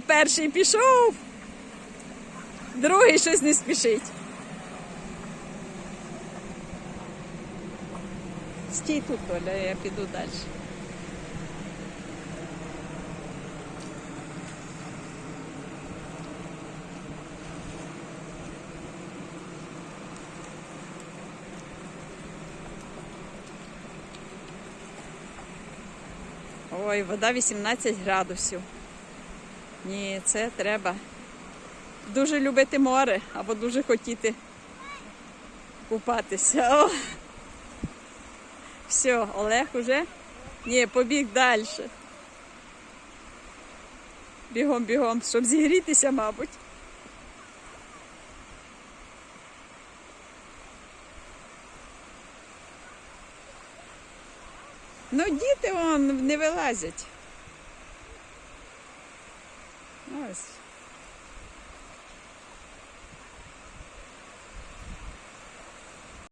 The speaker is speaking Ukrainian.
Перший пішов. Другий щось не спішить. Стій тут, Оля, я піду далі. Ой, вода 18 градусів. Ні, це треба дуже любити море або дуже хотіти купатися. О! Все, Олег уже? Ні, побіг далі. Бігом, бігом, щоб зігрітися, мабуть. Ну, діти вон не вилазять. Nice.